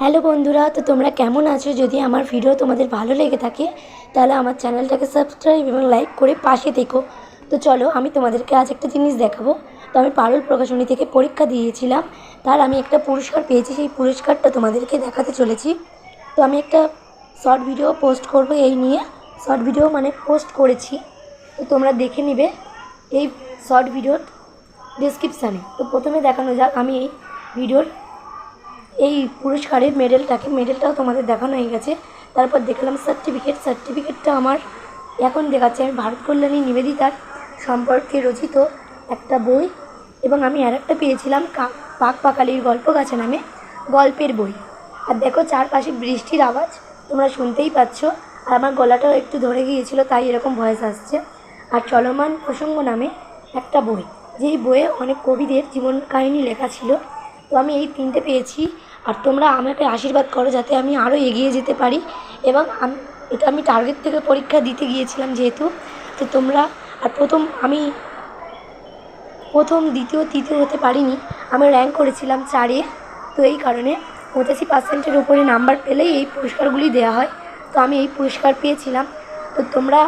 Hello বন্ধুরা, তো তোমরা কেমন আছো? যদি আমার ভিডিও তোমাদের ভালো লেগে থাকে, তাহলে আমার চ্যানেলটাকে সাবস্ক্রাইব এবং লাইক করে পাশে থেকো। তো চলো, আমি তোমাদেরকে আজ একটা জিনিস দেখাবো। তো আমি পারুল প্রকাশনী থেকে পরীক্ষা দিয়েছিলাম। তার আমি একটা পুরস্কার পেয়েছি, সেই পুরস্কারটা তোমাদেরকে দেখাতে চলেছি। তো আমি একটা শর্ট ভিডিও পোস্ট করব এই নিয়ে। শর্ট ভিডিও মানে পোস্ট করেছি। তো তোমরা দেখে নিবে এই শর্ট ভিডিওর ডিসক্রিপশানে তো প্রথমে দেখানো যাক আমি এই ভিডিওর এই পুরস্কারের মেডেলটাকে মেডেলটাও তোমাদের দেখানো হয়ে গেছে। তারপর দেখলাম সার্টিফিকেট সার্টিফিকেটটা আমার এখন দেখাচ্ছে। আমি ভারত কল্যাণী নিবেদিতার সম্পর্কে রচিত একটা বই এবং আমি আর একটা পেয়েছিলাম পাক পাকালির গল্প গাছে নামে গল্পের বই। আর দেখো চারপাশে বৃষ্টির আওয়াজ, তোমরা শুনতেই পাচ্ছ। আর আমার গলাটাও একটু ধরে গিয়েছিল, তাই এরকম ভয়েস আসছে। আর চলমান প্রসঙ্গ নামে একটা বই, যেই বইয়ে অনেক কবিদের জীবন কাহিনী লেখা ছিল। তো আমি এই তিনটে পেয়েছি। আর তোমরা আমাকে আশীর্বাদ করো যাতে আমি আরও এগিয়ে যেতে পারি এবং আমি, এটা আমি টার্গেট থেকে পরীক্ষা দিতে গিয়েছিলাম যেহেতু। তো তোমরা, আর প্রথম আমি প্রথম, দ্বিতীয়, তৃতীয় হতে পারিনি। আমি র্যাঙ্ক করেছিলাম চারে। তো এই কারণে পঁচাশি পার্সেন্টের উপরে নাম্বার পেলেই এই পুরস্কারগুলি দেওয়া হয়। তো আমি এই পুরস্কার পেয়েছিলাম। তো তোমরা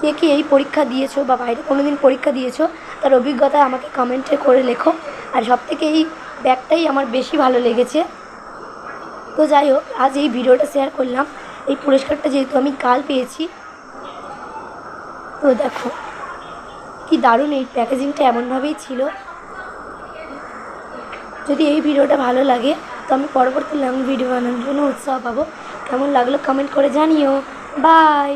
কে কে এই পরীক্ষা দিয়েছ বা বাইরে কোনো দিন পরীক্ষা দিয়েছ, তার অভিজ্ঞতা আমাকে কমেন্টে করে লেখো। আর সবথেকে এই ব্যাগটাই আমার বেশি ভালো লেগেছে। তো যাই হোক, আজ এই ভিডিওটা শেয়ার করলাম। এই পুরস্কারটা যেহেতু আমি কাল পেয়েছি। তো দেখো, কি দারুণ এই প্যাকেজিংটা এমনভাবেই ছিল। যদি এই ভিডিওটা ভালো লাগে, তো আমি পরবর্তী ভিডিও বানানোর জন্য উৎসাহ পাবো। কেমন লাগল কমেন্ট করে জানিও। বাই